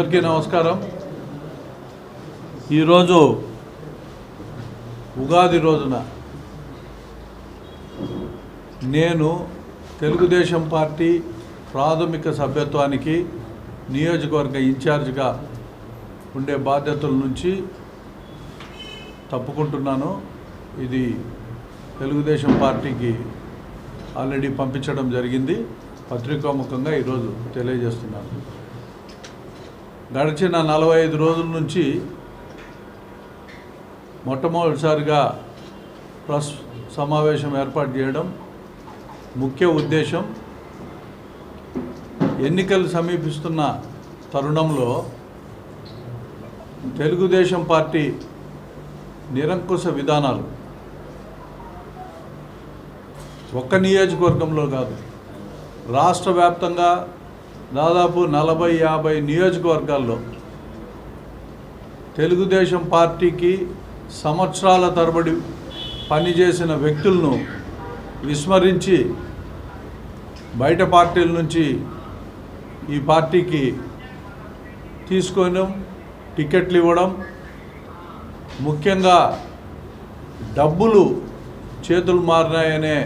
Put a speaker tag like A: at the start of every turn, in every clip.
A: అందరికీ నమస్కారం. ఈరోజు ఉగాది రోజున నేను తెలుగుదేశం పార్టీ ప్రాథమిక సభ్యత్వానికి నియోజకవర్గ ఇన్ఛార్జిగా ఉండే బాధ్యతల నుంచి తప్పుకుంటున్నాను. ఇది తెలుగుదేశం పార్టీకి ఆల్రెడీ పంపించడం జరిగింది. పత్రికాముఖంగా ఈరోజు తెలియజేస్తున్నాను. గడిచిన నలభై ఐదు రోజుల నుంచి మొట్టమొదటిసారిగా ప్రెస్ సమావేశం ఏర్పాటు చేయడం ముఖ్య ఉద్దేశం. ఎన్నికలు సమీపిస్తున్న తరుణంలో తెలుగుదేశం పార్టీ నిరంకుశ విధానాలు ఒక్క నియోజకవర్గంలో కాదు రాష్ట్ర వ్యాప్తంగా దాదాపు నలభై యాభై నియోజకవర్గాల్లో తెలుగుదేశం పార్టీకి సంవత్సరాల తరబడి పనిచేసిన వ్యక్తులను విస్మరించి బయట పార్టీల నుంచి ఈ పార్టీకి తీసుకోవడం టికెట్లు ఇవ్వడం ముఖ్యంగా డబ్బులు చేతులు మారినాయనే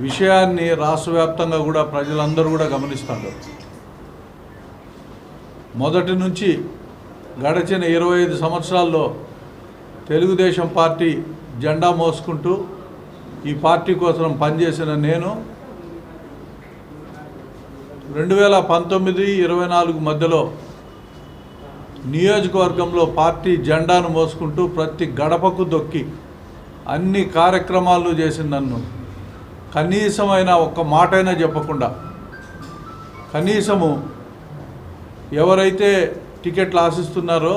A: విషయాన్ని రాష్ట్ర వ్యాప్తంగా కూడా ప్రజలందరూ కూడా గమనిస్తున్నారు. మొదటి నుంచి గడచిన ఇరవై ఐదు సంవత్సరాల్లో తెలుగుదేశం పార్టీ జెండా మోసుకుంటూ ఈ పార్టీ కోసం పనిచేసిన నేను రెండు వేల పంతొమ్మిది ఇరవై నాలుగు మధ్యలో నియోజకవర్గంలో పార్టీ జెండాను మోసుకుంటూ ప్రతి గడపకు దొక్కి అన్ని కార్యక్రమాలు చేసిన నన్ను. కనీసమైన ఒక్క మాటైనా చెప్పకుండా కనీసము ఎవరైతే టికెట్లు ఆశిస్తున్నారో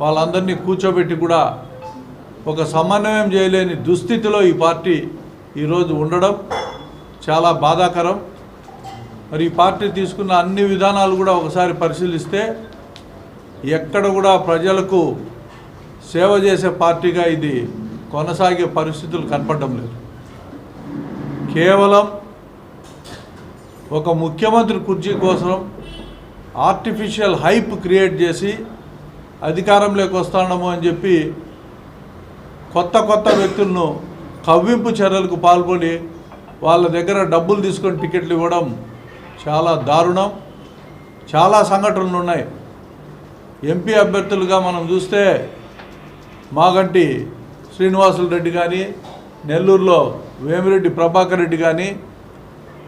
A: వాళ్ళందరినీ కూర్చోబెట్టి కూడా ఒక సమన్వయం చేయలేని దుస్థితిలో ఈ పార్టీ ఈరోజు ఉండడం చాలా బాధాకరం. మరి ఈ పార్టీ తీసుకున్న అన్ని విధానాలు కూడా ఒకసారి పరిశీలిస్తే ఎక్కడ కూడా ప్రజలకు సేవ చేసే పార్టీగా ఇది కొనసాగే పరిస్థితులు కనపడడం లేదు. కేవలం ఒక ముఖ్యమంత్రి కుర్చీ కోసం ఆర్టిఫిషియల్ హైప్ క్రియేట్ చేసి అధికారంలోకి వస్తాడము అని చెప్పి కొత్త కొత్త వ్యక్తులను కవ్వింపు చర్యలకు పాల్పడి వాళ్ళ దగ్గర డబ్బులు తీసుకొని టికెట్లు ఇవ్వడం చాలా దారుణం. చాలా సంఘటనలు ఉన్నాయి. ఎంపీ అభ్యర్థులుగా మనం చూస్తే మాగంటి శ్రీనివాసులు రెడ్డి కానీ నెల్లూరులో వేమిరెడ్డి ప్రభాకర్ రెడ్డి కానీ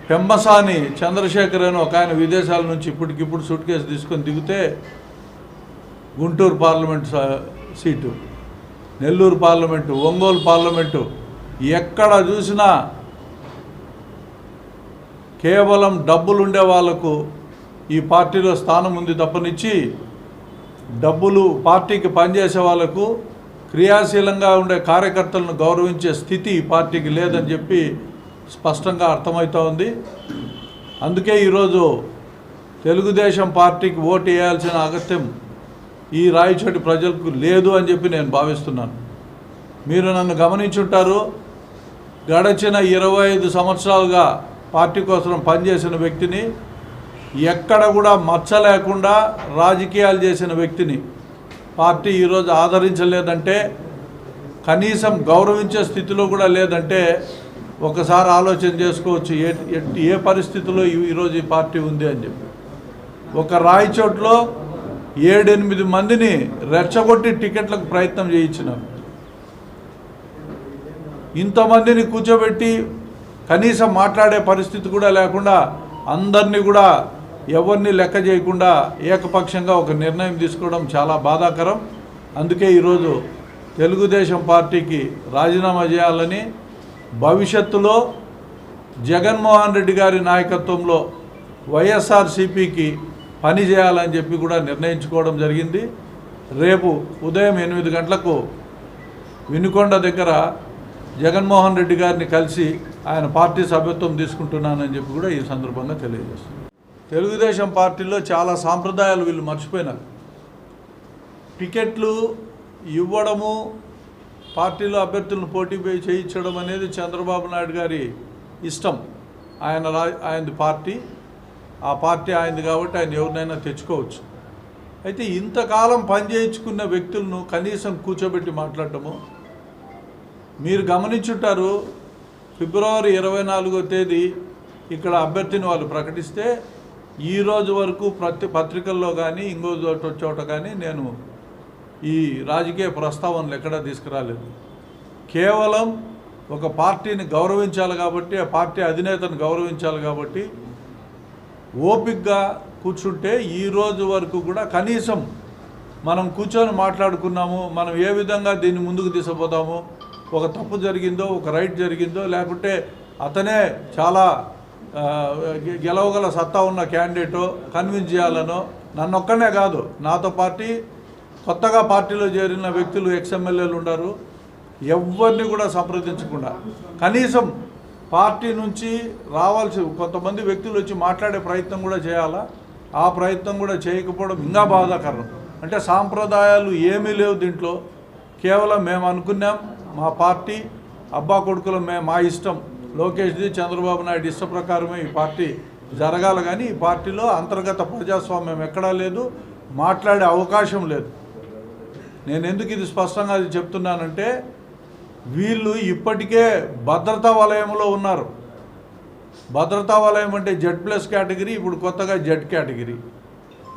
A: పెంబసాని చంద్రశేఖర్ అని ఒక ఆయన విదేశాల నుంచి ఇప్పటికిప్పుడు సూట్ కేసు తీసుకొని దిగితే గుంటూరు పార్లమెంట్ స- seat. Nellore parliament Ongole parliament. ఎక్కడ చూసినా కేవలం డబ్బులు ఉండే వాళ్ళకు ఈ పార్టీలో స్థానం ఉంది తప్పనిచ్చి డబ్బులు పార్టీకి పనిచేసే వాళ్ళకు క్రియాశీలంగా ఉండే కార్యకర్తలను గౌరవించే స్థితి ఈ పార్టీకి లేదని చెప్పి స్పష్టంగా అర్థమవుతూ ఉంది అందుకే ఈరోజు తెలుగుదేశం పార్టీకి ఓటు వేయాల్సిన అగత్యం ఈ రాయచోటి ప్రజలకు లేదు అని చెప్పి నేను భావిస్తున్నాను. మీరు నన్ను గమనించుంటారు. గడచిన ఇరవై ఐదు సంవత్సరాలుగా పార్టీ కోసం పనిచేసిన వ్యక్తిని ఎక్కడ కూడా మచ్చ లేకుండా రాజకీయాలు చేసిన వ్యక్తిని పార్టీ ఈరోజు ఆదరించలేదంటే కనీసం గౌరవించే స్థితిలో కూడా లేదంటే ఒకసారి ఆలోచన చేసుకోవచ్చు ఏ ఏ- పరిస్థితుల్లో పరిస్థితిలో ఈ- ఈరోజు ఈ పార్టీ ఉంది అని చెప్పి. ఒక రాయచోట్లో ఏడెనిమిది మందిని రెచ్చగొట్టి టికెట్లకు ప్రయత్నం చేయించినారు ఇంతమందిని కూర్చోబెట్టి కనీసం మాట్లాడే పరిస్థితి కూడా లేకుండా అందరినీ కూడా ఎవరిని లెక్క చేయకుండా ఏకపక్షంగా ఒక నిర్ణయం తీసుకోవడం చాలా బాధాకరం. అందుకే ఈరోజు తెలుగుదేశం పార్టీకి రాజీనామా చేయాలని భవిష్యత్తులో జగన్మోహన్ రెడ్డి గారి నాయకత్వంలో వైఎస్ఆర్సీపీకి పనిచేయాలని చెప్పి కూడా నిర్ణయించుకోవడం జరిగింది. రేపు ఉదయం ఎనిమిది గంటలకు వినుకొండ దగ్గర జగన్మోహన్ రెడ్డి గారిని కలిసి ఆయన పార్టీ సభ్యత్వం తీసుకుంటున్నానని చెప్పి కూడా ఈ సందర్భంగా తెలియజేస్తుంది తెలుగుదేశం పార్టీలో చాలా సాంప్రదాయాలు వీళ్ళు మర్చిపోయినారు. టికెట్లు ఇవ్వడము పార్టీలో అభ్యర్థులను పోటీ పే- చేయించడం అనేది చంద్రబాబు నాయుడు గారి ఇష్టం. ఆయన రా ఆయనది పార్టీ. ఆ పార్టీ ఆయనది కాబట్టి ఆయన ఎవరినైనా తెచ్చుకోవచ్చు. అయితే ఇంతకాలం పనిచేయించుకున్న వ్యక్తులను కనీసం కూర్చోబెట్టి మాట్లాడటము. మీరు గమనించుంటారు ఫిబ్రవరి ఇరవై నాలుగో తేదీ ఇక్కడ అభ్యర్థిని వాళ్ళు ప్రకటిస్తే ఈ రోజు వరకు ప్రతి పత్రికల్లో కానీ ఇంకో చోట చోట కానీ నేను ఈ రాజకీయ ప్రస్తావనలు ఎక్కడా తీసుకురాలేదు. కేవలం ఒక పార్టీని గౌరవించాలి కాబట్టి ఆ పార్టీ అధినేతను గౌరవించాలి కాబట్టి ఓపిక్గా కూర్చుంటే ఈ రోజు వరకు కూడా కనీసం మనం కూర్చొని మాట్లాడుకున్నాము మనం ఏ విధంగా దీన్ని ముందుకు తీసుకుపోతాము ఒక తప్పు జరిగిందో ఒక రైట్ జరిగిందో లేకుంటే అతనే చాలా గె- గెలవగల సత్తా ఉన్న క్యాండిడేటో కన్విన్స్ చేయాలనో నన్నొక్కనే కాదు నాతో పార్టీ కొత్తగా పార్టీలో చేరిన వ్యక్తులు ఎక్స్ఎమ్మెల్యేలు ఉన్నారు ఎవరిని కూడా సంప్రదించకుండా. కనీసం పార్టీ నుంచి రావాల్సి కొంతమంది వ్యక్తులు వచ్చి మాట్లాడే ప్రయత్నం కూడా చేయాలా? ఆ ప్రయత్నం కూడా చేయకపోవడం ఇంకా బాధాకరం. అంటే సాంప్రదాయాలు ఏమీ లేవు దీంట్లో. కేవలం మేము అనుకున్నాం మా పార్టీ అబ్బా కొడుకులు మే మా ఇష్టం. లోకేష్ది చంద్రబాబు నాయుడు ఇష్ట ప్రకారమే ఈ పార్టీ జరగాలి. కానీ ఈ పార్టీలో అంతర్గత ప్రజాస్వామ్యం ఎక్కడా లేదు. మాట్లాడే అవకాశం లేదు. నేను ఎందుకు ఇది స్పష్టంగా అది చెప్తున్నానంటే వీళ్ళు ఇప్పటికే భద్రతా వలయంలో ఉన్నారు. భద్రతా వలయం అంటే జెడ్ ప్లస్ కేటగిరీ ఇప్పుడు కొత్తగా జెడ్ కేటగిరీ.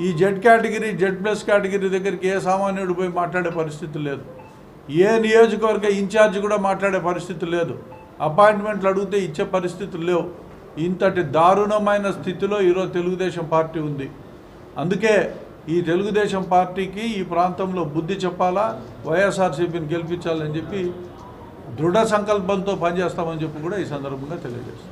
A: ఈ Z category Z plus category దగ్గరికి ఏ సామాన్యుడు పోయి మాట్లాడే పరిస్థితి లేదు. ఏ నియోజకవర్గ ఇన్ఛార్జ్ కూడా మాట్లాడే పరిస్థితి లేదు. అపాయింట్మెంట్లు అడిగితే ఇచ్చే పరిస్థితులు లేవు. ఇంతటి దారుణమైన స్థితిలో ఈరోజు తెలుగుదేశం పార్టీ ఉంది. అందుకే ఈ తెలుగుదేశం పార్టీకి ఈ ప్రాంతంలో బుద్ధి చెప్పాలా? వైఎస్ఆర్సీపీని గెలిపించాలని చెప్పి దృఢ సంకల్పంతో పనిచేస్తామని చెప్పి కూడా ఈ సందర్భంగా తెలియజేస్తాం